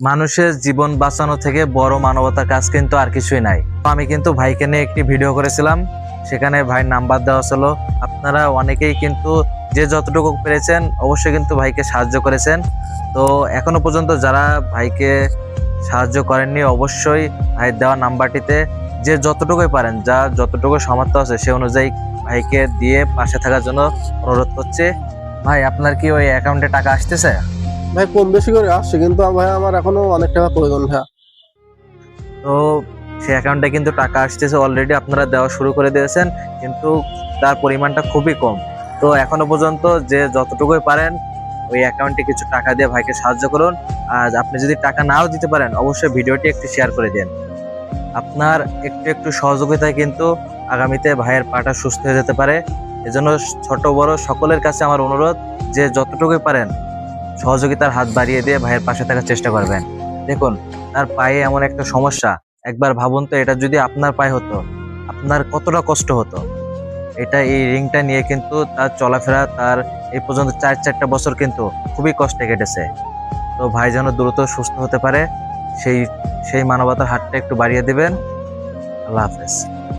মানুষের জীবন বাঁচানো থেকে বড় মানবতার কাজ কিন্তু আর কিছুই নাই। আমি কিন্তু ভাইকে নিয়ে একটি ভিডিও করেছিলাম, সেখানে ভাইয়ের নাম্বার দেওয়া ছিল। আপনারা অনেকেই কিন্তু যে যতটুকু পেরেছেন, অবশ্যই কিন্তু ভাইকে সাহায্য করেছেন। তো এখনও পর্যন্ত যারা ভাইকে সাহায্য করেননি, অবশ্যই ভাইয়ের দেওয়া নাম্বারটিতে যে যতটুকুই পারেন, যা যতটুকু সামর্থ্য আছে, সে অনুযায়ী ভাইকে দিয়ে পাশে থাকার জন্য অনুরোধ করছে। ভাই, আপনার কি ওই অ্যাকাউন্টে টাকা আসতেছে? ভাই, কম বেশি করে আসছে, কিন্তু ভাই, আমার এখনও অনেক টাকা প্রয়োজন, ভাইয়া। তো সেই অ্যাকাউন্টে কিন্তু টাকা আসতেছে অলরেডি আপনারা দেওয়া শুরু করে দিয়েছেন, কিন্তু তার পরিমাণটা খুবই কম। তো এখনও পর্যন্ত যে যতটুকুই পারেন, ওই অ্যাকাউন্টে কিছু টাকা দিয়ে ভাইকে সাহায্য করুন। আর আপনি যদি টাকা নাও দিতে পারেন, অবশ্যই ভিডিওটি একটু শেয়ার করে দিন। আপনার একটু একটু সহযোগিতায় কিন্তু আগামীতে ভাইয়ের পাটা সুস্থ হয়ে যেতে পারে। এজন্য ছোট বড় সকলের কাছে আমার অনুরোধ, যে যতটুকুই পারেন সহযোগিতার হাত বাড়িয়ে দিয়ে ভাইয়ের পাশে থাকার চেষ্টা করবেন। দেখুন, তার পায়ে এমন একটা সমস্যা। একবার ভাবুন তো, এটা যদি আপনার পায়ে হতো, আপনার কতটা কষ্ট হতো? এটা এই রিংটা নিয়ে কিন্তু তার চলাফেরা, তার এই পর্যন্ত চার, চারটা বছর কিন্তু খুবই কষ্টে কেটেছে। তো ভাই যেন দ্রুত সুস্থ হতে পারে, সেই সেই মানবতার হাতটা একটু বাড়িয়ে দেবেন। আল্লাহ হাফেজ।